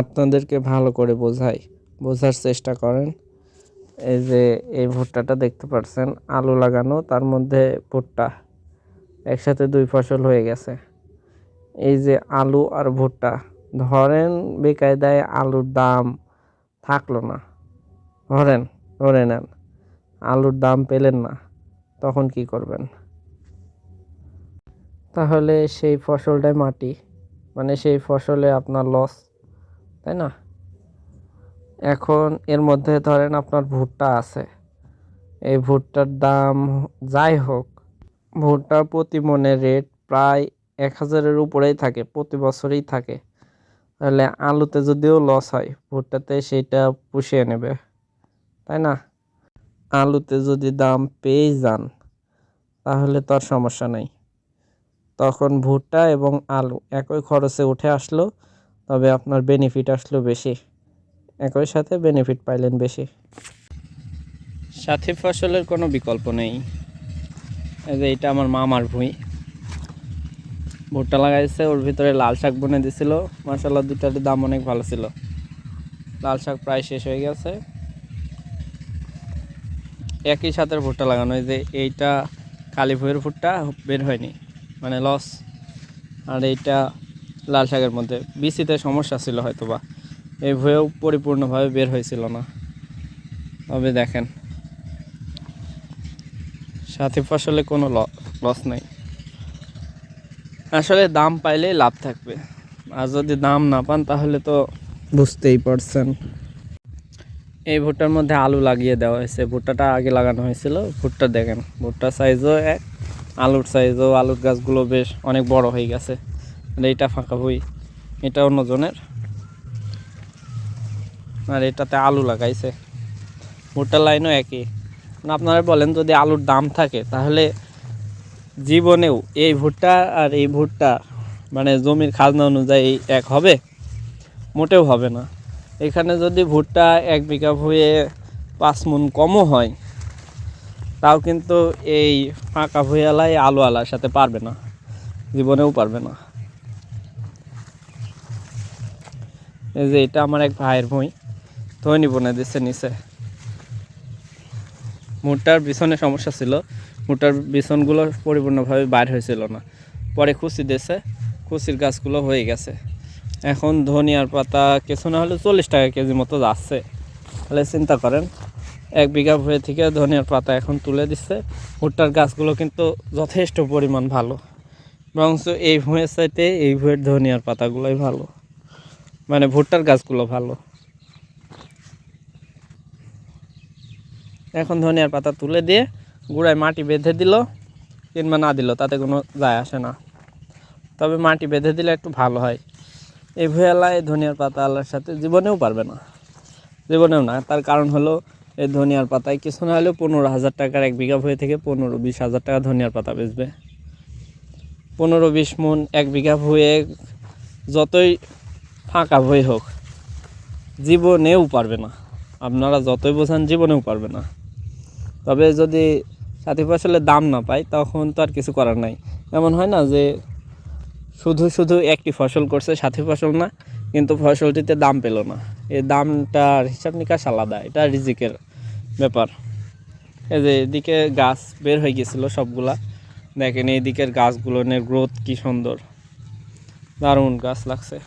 আপনাদেরকে ভালো করে বোঝাই, বোঝার চেষ্টা করেন। এই যে, এই ভুট্টাটা দেখতে পাচ্ছেন আলু লাগানো, তার মধ্যে ভুট্টা, একসাথে দুই ফসল হয়ে গেছে। এই যে আলু আর ভুট্টা, ধরেন বেকায়দায় আলুর দাম থাকল না। ধরেন, ধরে নেন, আলুর দাম পেলেন না, তখন কি করবেন? তাহলে সেই ফসলটাই মাটি মানে সেই ফসলে আপনার লস তাই না? এখন এর মধ্যে ধরেন আপনার ভুট্টা আছে। এই ভুট্টার দাম যাই হোক ভুট্টার প্রতি মনে রেট প্রায় এক হাজারের উপরেই থাকে, প্রতি বছরই থাকে। তাহলে আলুতে যদিও লস হয়, ভুট্টাতে সেইটা পুষিয়ে নেবে, তাই না? আলুতে যদি দাম পেয়ে যান, তাহলে তো আর সমস্যা নেই। তখন ভুট্টা এবং আলু একই খরচে উঠে আসলো তবে আপনার বেনিফিট আসলো বেশি। একই সাথে বেনিফিট পাইলেন বেশি। সাথী ফসলের কোনো বিকল্প নেই। যে এটা আমার মামার ভুঁই। ভুট্টা লাগাইছে, ওর ভিতরে লাল শাক বনে দিছিল। মার্শাল্লাহ দুটার দাম অনেক ভালো ছিল। লাল শাক প্রায় শেষ হয়ে গেছে। একই সাথে ভুট্টা লাগানো, এই যে এইটা কালী ভুঁইয়ের ভুট্টা বের হয়নি মানে লস আর এইটা লাল শাকের মধ্যে। বিসিতে সমস্যা ছিল হয়তো বা এই ভুঁয়েও পরিপূর্ণভাবে বের হয়েছিল না। তবে দেখেন, সাথী ফসলে কোনো লস নেই। আসলে দাম পাইলে লাভ থাকবে। আর যদি দাম না পান, তাহলে তো বুঝতেই পারছেন। এই ভুট্টার মধ্যে আলু লাগিয়ে দেওয়া হয়েছে। ভুট্টাটা আগে লাগানো হয়েছিল। ভুট্টা দেখেন, ভুট্টার সাইজও এক, আলুর সাইজও আলুর গাছগুলো বেশ অনেক বড় হয়ে গেছে। আর এইটা ফাঁকা বই। এটা অন্যজনের। আর এটাতে আলু লাগাইছে। ভুট্টার লাইনও একই। না আপনারা বলেন, যদি আলুর দাম থাকে, তাহলে জীবনেও এই ভুট্টা আর এই ভুট্টা মানে জমির খাজনা অনুযায়ী এক হবে? মোটেও হবে না। এখানে যদি ভুট্টা এক বিঘা ভুঁয়ে পাঁচ মন কমও হয়, তাও কিন্তু এই ফাঁকা ভুঁয়ালাই আলু আলার সাথে পারবে না। জীবনেও পারবে না। এই যে এটা আমার এক ভাইয়ের ভুঁই। ধনী বনে দিচ্ছে নিচে। ভুট্টার বিছনে সমস্যা ছিল। ভুট্টার বিছনগুলো পরিপূর্ণভাবে বাইর হয়েছিল না। পরে খুশি দিয়েছে খুশির গাছগুলো হয়ে গেছে। এখন ধনিয়ার পাতা কিছু না হলে চল্লিশ টাকা কেজি মতো যাচ্ছে। তাহলে চিন্তা করেন, এক বিঘা ভুঁয়ে থেকে ধনিয়ার পাতা এখন তুলে দিচ্ছে। ভুট্টার গাছগুলো কিন্তু যথেষ্ট পরিমাণ ভালো। বরং এই ভুঁয়ের চাইতে এই ভুঁয়ের ধনিয়ার পাতাগুলোই ভালো। মানে ভুট্টার গাছগুলো ভালো। এখন ধনিয়ার পাতা তুলে দিয়ে গুঁড়ায় মাটি বেঁধে দিল, কিংবা না দিল, তাতে কোনো যায় আসে না। তবে মাটি বেঁধে দিলে একটু ভালো হয়। এই ভুয়ালায় ধনিয়ার পাতা আল্লাহর সাথে জীবনেও পারবে না। জীবনেও না, তার কারণ হলো এই ধনিয়ার পাতায় কিছু না হলেও পনেরো হাজার টাকার এক বিঘা ভুঁয়ে থেকে পনেরো বিশ হাজার টাকা ধনিয়ার পাতা বেচবে। পনেরো বিশ মন এক বিঘা ভুঁয়ে যতই ফাঁকা ভুঁই হোক, জীবনেও পারবে না। আপনারা যতই বোঝান, জীবনেও পারবে না। তবে যদি সাথী ফসলের দাম না পায়, তখন তো আর কিছু করার নাই। এমন হয় না যে শুধু শুধু একটি ফসল করছে সাথী ফসল না, কিন্তু ফসলটিতে দাম পেল না। এই দামটার হিসাব নিকাশ আলাদা, এটা রিজিকের ব্যাপার। এই যে এদিকে গাছ বের হয়ে গেছিল সবগুলা। দেখেন এই দিকের গাছগুলোর গ্রোথ কি সুন্দর। দারুণ গাছ লাগছে।